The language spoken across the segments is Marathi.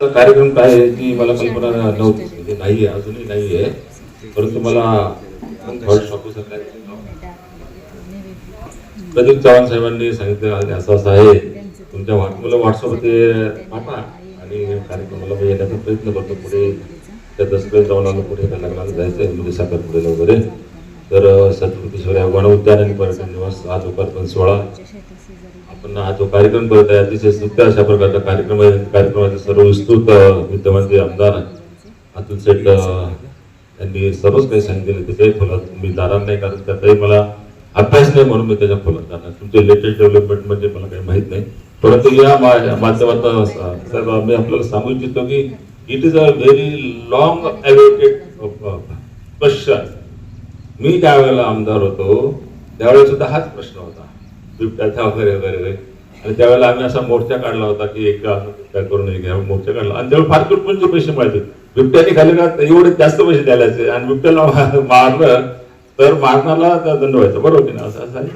कार्यक्रम काय आहे ती मला कल्पना नव्हती म्हणजे नाही आहे अजूनही नाही आहे. परंतु मला प्रदीप चव्हाण साहेबांनी सांगितलं आणि असं असं आहे. तुमच्या मला व्हॉट्सअप व्हॉट्सअपवरती पाठवा. आणि कार्यक्रमाला मी येण्याचा प्रयत्न करतो पुढे. त्या दसऱ्यात जाऊन आलो पुढे त्या लग्नाला जायचं आहे म्हणजे साखरपुड्याला वगैरे. तर अं, सोहळ्या वन उद्यान आणि पर्यटन निवास आज उपार्पण सोहळा. आपण हा जो कार्यक्रम करत आहे. अतिशय स्तुत्य अशा प्रकारचा कार्यक्रम आहे. कार्यक्रमाचे सर्व विस्तृत अं, आमदार अतुल शेठ यांनी सर्वच काही सांगितलं त्याच्याही खोलात मी जाणार नाही कारण त्याचाही मला अभ्यास नाही म्हणून मी त्याच्या खोलात जाणार तुमचे लेटेस्ट डेव्हलपमेंट म्हणजे मला काही माहीत नाही. परंतु या माध्यमातून साहेब मी आपल्याला सांगू इच्छितो की it is a very long awaited question मी त्यावेळेला आमदार होतो. त्यावेळेस सुद्धा हाच प्रश्न होता. बिबट्याचा वगैरे वगैरे वगैरे आणि त्यावेळेला आम्ही असा मोर्चा काढला होता की एक काय करून घ्या मोर्चा काढला. आणि त्यावेळेला फार तुटपुंचे पैसे मिळाले बिबट्याने खाली का? एवढे जास्त पैसे द्यायचे आणि बिबट्याला मारलं तर मारणाला दंड व्हायचा. बरोबर की नाही? असं असं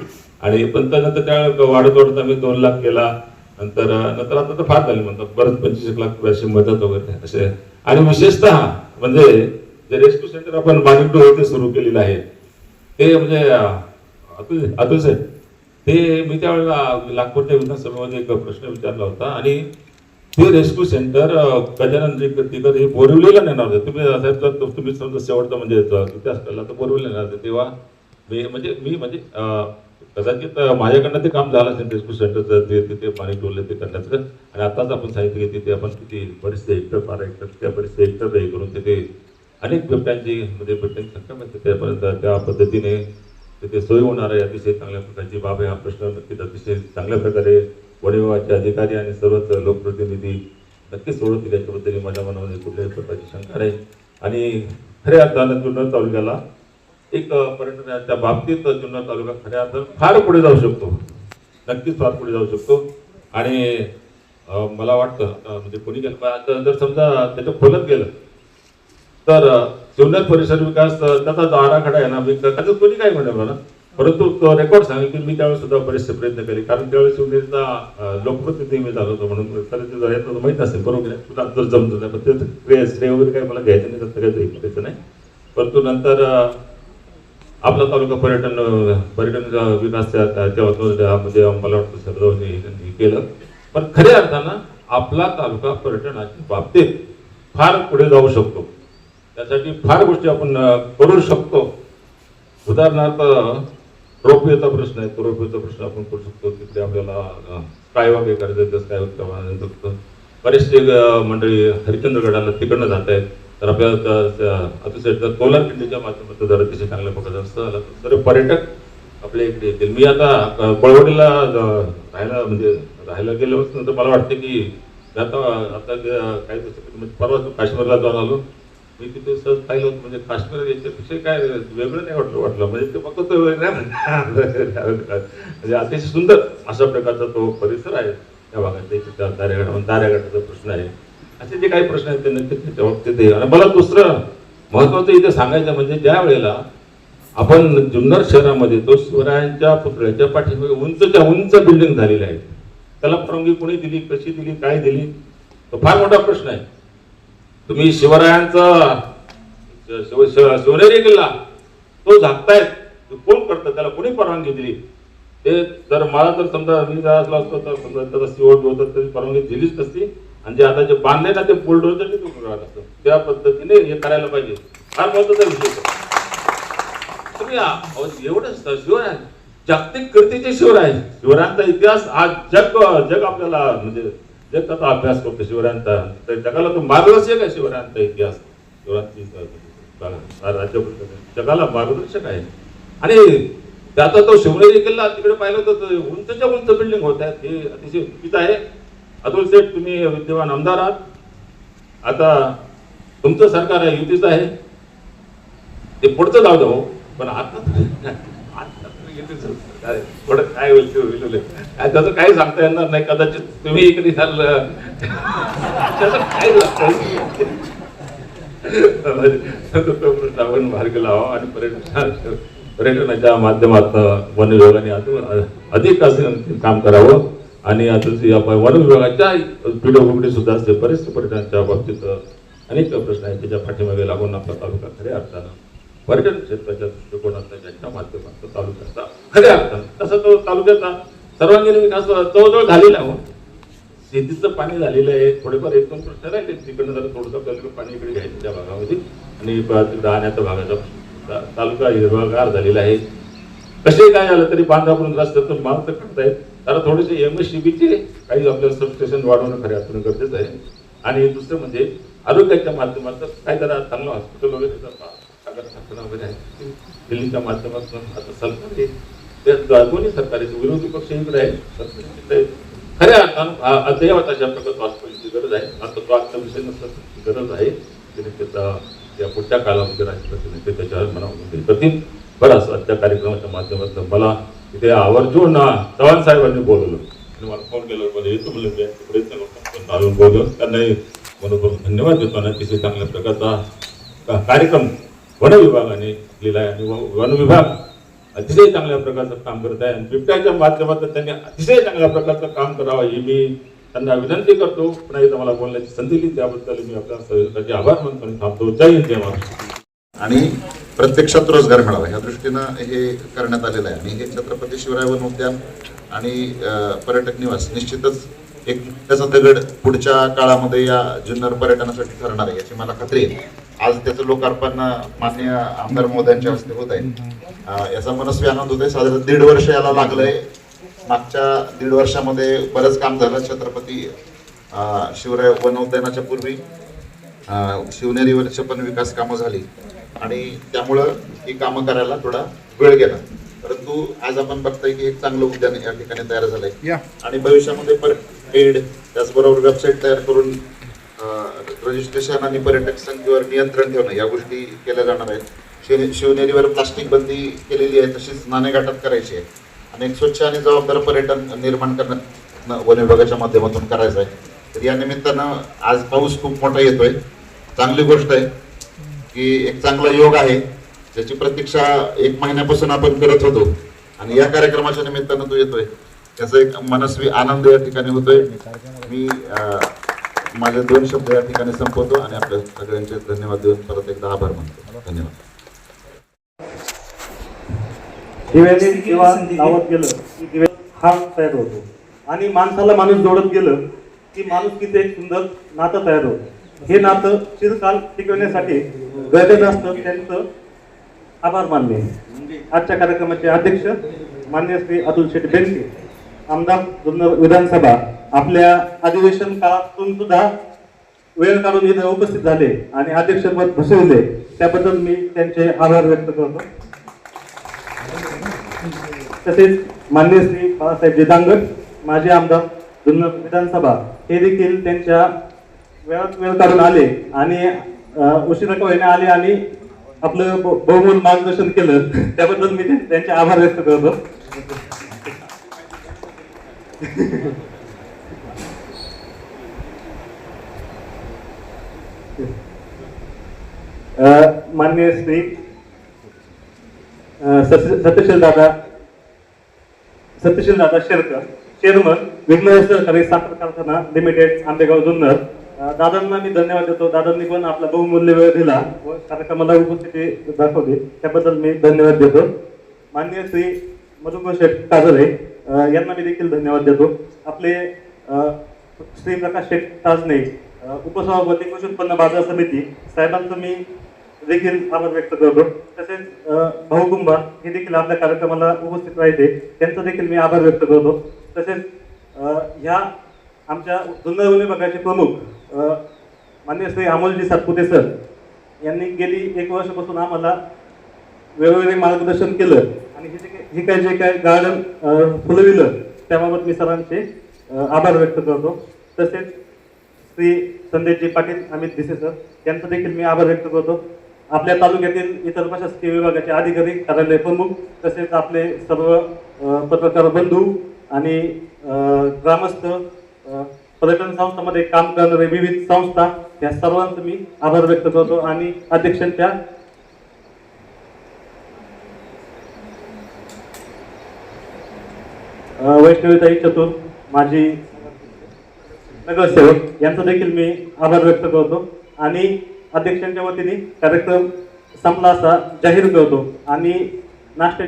आणि पण त्यानंतर त्यावेळेला वाढत वाढत आम्ही दोन लाख केला. नंतर नंतर आता तर फार झाले म्हणतात. परत पंचवीस एक लाख अशी मदत वगैरे असे. आणि विशेषतः म्हणजे जे रेस्क्यू सेंटर आपण माणिकडे येथे सुरू केलेलं आहे ते म्हणजे अतुल अतुल साहेब ते मी त्यावेळेला नागपूरच्या विधानसभेमध्ये एक प्रश्न विचारला होता आणि ते रेस्क्यू सेंटर गजानन जे तिकडे हे बोरिवलीला नेणार होते. तुम्ही साहेब तुम्ही समजा शेवटचा म्हणजे इतिहास कळला तर बोरिवलीला नेणार होते. तेव्हा मी म्हणजे मी म्हणजे कदाचित माझ्याकडनं ते काम झालं असेल रेस्क्यू सेंटरचं ते तिथे पाणी टोलले ते करण्याचं. आणि आताच आपण सांगितलं की तिथे आपण किती बरेचसे हेक्टर बारा हेक्टर त्या बरेचसे हेक्टर हे करून तिथे अनेक बिबट्यांची म्हणजे बिबट्यांची संख्या म्हणजे त्यापर्यंत त्या पद्धतीने तिथे सोय होणार आहे. अतिशय चांगल्या प्रकारची बाब आहे. हा प्रश्न नक्कीच अतिशय चांगल्या प्रकारे वन अधिकारी आणि सर्वच लोकप्रतिनिधी नक्कीच सोडवतील याच्याबद्दल माझ्या मनामध्ये कुठल्याही प्रकारची शंका नाही. आणि खऱ्या अर्थानं जुन्नर तालुक्याला एक पर्यटनाच्या बाबतीत जुन्नर तालुका खऱ्या अर्थानं फार पुढे जाऊ शकतो. नक्कीच फार पुढे जाऊ शकतो. आणि मला वाटतं म्हणजे कोणी गेलं जर समजा त्याच्या खोलत गेलं तर अ, परिसर विकास त्याचा जो आराखडा आहे ना त्याचं कोणी काय म्हणलं मला? परंतु तो रेकॉर्ड सांगेल की मी त्यावेळेस सुद्धा बरेचसे प्रयत्न केले. कारण त्यावेळेस शिवनेरीचा लोकप्रतिनिधी मी झालो होतो म्हणून तर ते जर तर माहीत असेल बरोबर आहे. तुला जर जमतं नाही पण श्रेय श्रेय वगैरे काही मला घ्यायचं नाही त्याचं काही नाही. परंतु नंतर आपला तालुका पर्यटन पर्यटन विकास म्हणजे मला वाटतं सरदारांनी केलं. पण खऱ्या अर्थानं आपला तालुका पर्यटनाच्या बाबतीत फार पुढे जाऊ शकतो. त्यासाठी फार गोष्टी आपण करू शकतो. उदाहरणार्थ रोपवेचा प्रश्न आहे. तो रोपवेचा प्रश्न आपण करू शकतो. तिकडे आपल्याला काय हे करायचं काय होतं बरेचसे मंडळी हरिचंद्रगडाला तिकडनं जात आहेत. तर आपल्याला अतिशय कोलार खिंडीच्या माध्यमातून जर अतिशय चांगल्या प्रकारचा असतं आला तर पर्यटक आपल्या इकडे येतील. मी आता अ, राहायला म्हणजे राहायला गेल्यापासून तर मला वाटतं की आता आता काही दिवस म्हणजे परवा काश्मीरला जाऊन आलो. मी तिथे सहज पाहिलं होतं म्हणजे काश्मीर याच्यापेक्षा काय वेगळं नाही वाटलं वाटलं. म्हणजे ते फक्त तो वेगळं म्हणजे अतिशय सुंदर अशा प्रकारचा तो परिसर आहे. त्या भागात त्या दारेगड दारेगडाचा प्रश्न आहे. असे जे काही प्रश्न आहेत ते नक्कीच त्याच्या बाबतीत आहे. आणि मला दुसरं महत्वाचं इथे सांगायचं म्हणजे ज्या वेळेला आपण जुन्नर शहरामध्ये तो शिवरायांच्या पुतळ्याच्या पाठीमागे उंचच्या उंच बिल्डिंग झालेल्या आहेत त्याला परवानगी कोणी दिली? कशी दिली? काय दिली? तो फार मोठा प्रश्न आहे. तुम्ही शिवरायांचा शिव- शिवनेरी किल्ला तो झाकतायत. कोण करतं? त्याला कोणी परवानगी दिली? ते जर मला तर समजा मी जर असतो तर समजा त्याला सीओ होतं त्याची परवानगी दिलीच नसती. आणि जे आता जे बांधले ना ते बुलडोजरने तो करावं असतं. त्या पद्धतीने हे करायला पाहिजे. फार महत्त्वाचा विषय तुम्ही आ- एवढं शिवराय जागतिक कीर्तीचे शिवराय. शिवरायांचा इतिहास आज जग जग आपल्याला म्हणजे त्याचा अभ्यास करतो शिवरायांचा. तर जगाला तो मार्गदर्शक आहे शिवरायांचा इतिहास. शिवरायांची राज्य जगाला मार्गदर्शक आहे. आणि त्याचा तो शिवनेरी किल्ला तिकडे पाहिलं तर उंचच्या उंच बिल्डिंग होत आहेत हे अतिशय चुकीचं आहे. अतुल सेठ तुम्ही विद्यमान आमदार आहात. आता तुमचं सरकार आहे युतीचं आहे. ते पुढचं जाऊ द्या हो, पण आता थोडं काय होईल त्याचं काय त्याचं काही सांगता येणार नाही कदाचित तुम्ही इकडे झालं त्याचं काय लागतं प्रश्न आपण मार्ग लावा आणि पर्यटन पर्यटनाच्या माध्यमातून वन विभागाने अजून अधिक असं काम करावं आणि आता वन विभागाच्या पीडब्ल्यूडी सुद्धा असते बरेचसे पर्यटनाच्या बाबतीत अनेक प्रश्न आहेत त्याच्या पाठीमागे लागून आपला तालुका खऱ्या अर्थानं पर्यटन क्षेत्राच्या दृष्टिकोनातल्या ज्यांच्या माध्यमातून तालुक्याचा खऱ्या अर्थानं तसं तो तालुक्याचा सर्वांगीण विकास जवळजवळ झालेला हो. शेतीचं पाणी झालेलं आहे. थोडेफार एक दोन प्रश्न राहिले. तिकडनं जरा थोडंसं आपल्याला पाणी इकडे घ्यायचं त्या भागामध्ये. आणि राहण्याच्या भागाचा तालुका हिरवागार झालेला आहे. कसे काय झालं तरी बांधापून रस्त्यातून माल तर करतायत जरा थोडेसे एम एस चे काही आपल्याला सबस्टेशन वाढवणं खऱ्या अर्थानं गरजेचं आहे. आणि दुसरं म्हणजे आरोग्याच्या माध्यमातून काही जरा चांगलं हॉस्पिटल वगैरे सागर कारखाना वगैरे आहे. दिल्लीच्या माध्यमातून आता सरकारी ते दोन्ही सरकारी विरोधी पक्ष इकडे आहे खऱ्या अर्थानं आ- अद्ययावत अशा प्रकारचं हॉस्पिटलची गरज आहे. आता तो आजचा विषय नसता गरज आहे. तिने त्याचा या पुढच्या कालामध्ये राष्ट्रपतीने ते त्याच्यावर मनामध्ये करतील बरं असं त्या कार्यक्रमाच्या माध्यमातून मला इथे आवर्जून अं, चव्हाण साहेबांनी बोलवलं. आणि मला फोन केला म्हणजे येतो म्हणलं प्रयत्न करतो येतो. लोकांपर्यंत आणून बोललो. त्यांनाही धन्यवाद देतो. आणि अतिशय चांगल्या प्रकारचा कार्यक्रम वन विभागाने केला आहे. आणि वन विभाग अतिशय चांगल्या प्रकारचं काम करत आहे. आणि बिबट्याच्या माध्यमातून त्यांनी अतिशय चांगल्या प्रकारचं काम करावं ही मी त्यांना विनंती करतो. पुन्हा एकदा मला बोलण्याची संधी दिली. त्याबद्दल मी आपल्या सहयोगाचे आभार मानतो आणि थांबतो. जय हिंद जय महाराष्ट्र. आणि प्रत्यक्षात रोजगार मिळावा. या दृष्टीनं हे करण्यात आलेलं आहे. आणि हे छत्रपती शिवराय वन उद्यान आणि पर्यटक निवास निश्चितच एक त्याचा दगड पुढच्या काळामध्ये या जुन्नर पर्यटनासाठी ठरणार आहे याची मला खात्री आहे. आज त्याचं लोकार्पण माननीय आमदार महोदयांच्या हस्ते होत आहे. याचा मनस्वी आनंद होत आहे साधारण दीड वर्ष याला लागलंय. मागच्या दीड वर्षामध्ये बरंच काम झालं. छत्रपती शिवराय वन उद्यानाच्या पूर्वी शिवनेरीवरचे पण विकास कामं झाली. आणि त्यामुळं ही कामं करायला थोडा वेळ गेला. परंतु आज आपण बघताय की एक चांगलं उद्यान या ठिकाणी तयार झालंय. आणि भविष्यामध्ये पर एड त्याचबरोबर वेबसाईट तयार करून रजिस्ट्रेशन आणि पर्यटक संख्येवर नियंत्रण ठेवणं या गोष्टी केल्या जाणार आहेत. शिव शिवनेरीवर प्लास्टिक बंदी केलेली आहे तशीच नाणेघाटात करायची आहे. आणि एक स्वच्छ आणि जबाबदार पर्यटन निर्माण करणं वन विभागाच्या माध्यमातून करायचं आहे. तर या निमित्तानं आज पाऊस खूप मोठा येतोय. चांगली गोष्ट आहे की एक चांगला योग आहे ज्याची प्रतीक्षा एक महिन्यापासून आपण करत होतो. आणि या कार्यक्रमाच्या निमित्तानं तो येतोय. त्याचा एक मनस्वी आनंद या ठिकाणी होतोय. मी माझे दोन शब्द या ठिकाणी संपवतो आणि आपल्या सगळ्यांचे धन्यवाद देऊन परत एकदा आभार मानतो. धन्यवाद. हा तयार होतो. आणि माणसाला माणूस जोडत गेलं की माणूस किती एक सुंदर नातं तयार होतं. हे नातं चिरकाल टिकवण्यासाठी गरजेचं असतं त्यांचं आभार मानणे आजच्या कार्यक्रमाचे अध्यक्ष मान्य श्री अतुल शेट्टी बेनके आमदार जुन्नर विधानसभा आपल्या अधिवेशन काळातून सुद्धा वेळ काढून इथे उपस्थित झाले आणि अध्यक्षपद भूषवले. त्याबद्दल मी त्यांचे आभार व्यक्त करतो. तसेच मान्य श्री बाळासाहेब जेदांगट माजी आमदार जुन्नर विधानसभा हे देखील त्यांच्या वेळात वेळ काढून आले आणि उशिरा का होईना आले आणि आपलं बहुमूल मार्गदर्शन केलं. त्याबद्दल मी त्यांचे आभार व्यक्त करतो. माननीय श्री सत्यशील दादा सत्यशील दादा शेरकर चेअरमन विघ्न सहकारी साखर कारखाना लिमिटेड आंबेगाव जुन्नर. दादांना मी धन्यवाद देतो. दादांनी पण आपला बहुमूल्य वेळ दिला व कार्यक्रमाला उपस्थिती दाखवली. त्याबद्दल मी धन्यवाद देतो. माननीय श्री मधुकर शेठ काजळे यांना मी देखील धन्यवाद देतो. आपले श्री प्रकाश शेठ ताजने उपसभापती कृषी उत्पन्न बाजार समिती साहेबांचं मी देखील आभार व्यक्त करतो. तसेच भाऊकुंभा हे देखील आपल्या कार्यक्रमाला उपस्थित राहिले त्यांचा देखील मी आभार व्यक्त करतो. तसेच ह्या आमच्या जुन्नर विभागाचे प्रमुख माननीय श्री अमोलजी सातपुते सर यांनी गेली एक वर्षापासून आम्हाला वेळोवेळी मार्गदर्शन केलं आणि हे जे काही- हे काय जे काय गार्डन फुलविलं त्याबाबत मी सरांचे आभार व्यक्त करतो. तसेच श्री संदेशजी पाटील अमित भिसे सर यांचा देखील मी आभार व्यक्त करतो. आपल्या तालुक्यातील इतर प्रशासकीय विभागाचे अधिकारी कार्यालय प्रमुख तसेच आपले सर्व पत्रकार बंधू आणि ग्रामस्थ पर्यटन संस्थामध्ये काम करणारे विविध संस्था या सर्वांचं मी आभार व्यक्त करतो आणि अध्यक्षांच्या अ, वैष्णवीताई चतुर माझी नगरसेवक यांचा देखील मी आभार व्यक्त करतो. आणि अध्यक्षांच्या वतीने कार्यक्रम संपला असा जाहीर करतो. आणि नाश्त्या